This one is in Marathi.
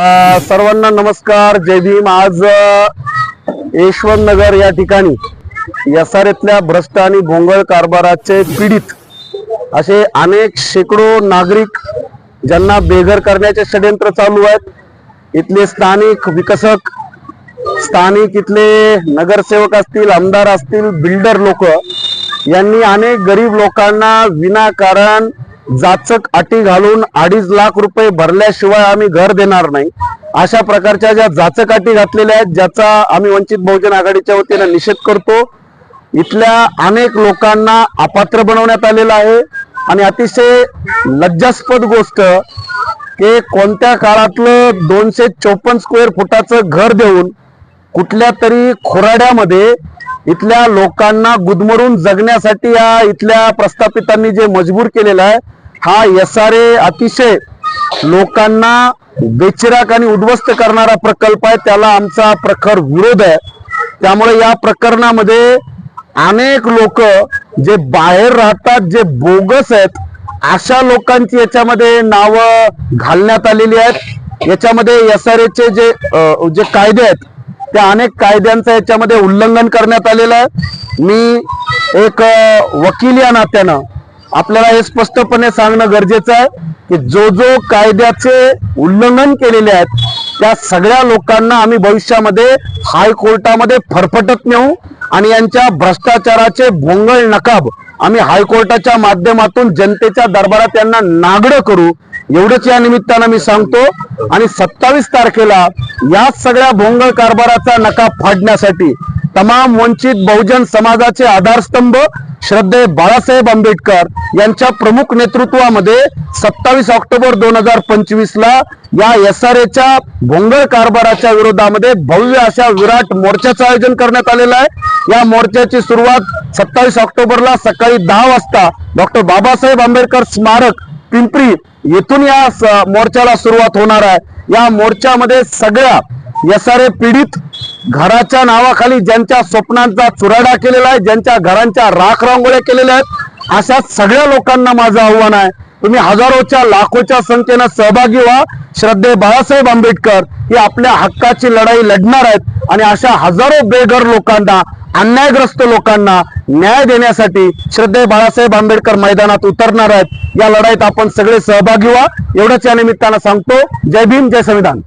सर्वांना नमस्कार. जय भीम. आज यशवंत नगर या ठिकाणी यसारेतल्या भ्रष्ट आणि भोंगळ कारभाराचे पीडित असे अनेक शेकडो नागरिक ज्यांना बेघर करण्याचे षडयंत्र चालू आहेत. इथले स्थानिक विकसक स्थानिक इथले नगरसेवक असतील आमदार असतील बिल्डर लोक यांनी अनेक गरीब लोकांना विनाकारण जाचक अटी घालून अडीच लाख रुपये भरल्याशिवाय आम्ही घर देणार नाही. अशा प्रकारच्या ज्या जाचक अटी घातलेल्या आहेत ज्याचा आम्ही वंचित बहुजन आघाडीच्या वतीनं निषेध करतो इथल्या अनेक लोकांना अपात्र बनवण्यात आलेलं आहे. आणि अतिशय लज्जास्पद गोष्ट की कोणत्या काळातलं दोनशे चौपन्न स्क्वेअर फुटाचं घर देऊन कुठल्या तरी खोराड्यामध्ये इथल्या लोकांना गुदमरून जगण्यासाठी या इथल्या प्रस्थापितांनी जे मजबूर केलेलं आहे हा यस आर ए अतिशय लोकांना बेचिराक आणि उद्ध्वस्त करणारा प्रकल्प आहे. त्याला आमचा प्रखर विरोध आहे. त्यामुळे या प्रकरणामध्ये अनेक लोक जे बाहेर राहतात जे बोगस आहेत अशा लोकांची याच्यामध्ये नावं घालण्यात आलेली आहेत. याच्यामध्ये एस आर एचे जे जे कायदे आहेत त्या अनेक कायद्यांचं याच्यामध्ये उल्लंघन करण्यात आलेलं आहे. मी एक वकील या नात्यानं आपल्याला हे स्पष्टपणे सांगणं गरजेचं आहे की जो जो कायद्याचे उल्लंघन केलेले आहेत त्या सगळ्या लोकांना आम्ही भविष्यामध्ये हायकोर्टामध्ये फरफटत नेऊ आणि यांच्या भ्रष्टाचाराचे भोंगळ नकाब आम्ही हायकोर्टाच्या माध्यमातून जनतेच्या दरबारात यांना नागडं करू. एवढंच या निमित्तानं मी सांगतो. आणि सत्तावीस तारखेला या सगळ्या भोंगळ कारभाराचा नकाब फाडण्यासाठी तमाम वंचित बहुजन समाजाचे आधारस्तंभ श्रद्धे बाळासाहेब आंबेडकर यांच्या प्रमुख नेतृत्वामध्ये सत्तावीस ऑक्टोबर दोन हजार पंचवीस ला या एस आर एच्या भोंगळ कारभाराच्या विरोधामध्ये भव्य अशा विराट मोर्चाचं आयोजन करण्यात आलेलं आहे. या मोर्चाची सुरुवात सत्तावीस ऑक्टोबरला सकाळी दहा वाजता डॉक्टर बाबासाहेब आंबेडकर स्मारक पिंपरी येथून या मोर्चाला सुरुवात होणार आहे. या मोर्चामध्ये सगळ्या एस आर ए पीडित घराच्या नावाखाली ज्यांच्या स्वप्नांचा चुराडा केलेला आहे ज्यांच्या घरांच्या राख रांगोळ्या केलेल्या आहेत अशा सगळ्या लोकांना माझं आव्हान आहे. तुम्ही हजारोच्या लाखोच्या संख्येनं सहभागी व्हा. श्रद्धे बाळासाहेब आंबेडकर हे आपल्या हक्काची लढाई लढणार आहेत आणि अशा हजारो बेघर लोकांना अन्यायग्रस्त लोकांना न्याय देण्यासाठी श्रद्धे बाळासाहेब आंबेडकर मैदानात उतरणार आहेत. या लढाईत आपण सगळे सहभागी व्हा. एवढंच या निमित्तानं सांगतो. जय भीम जय संविधान.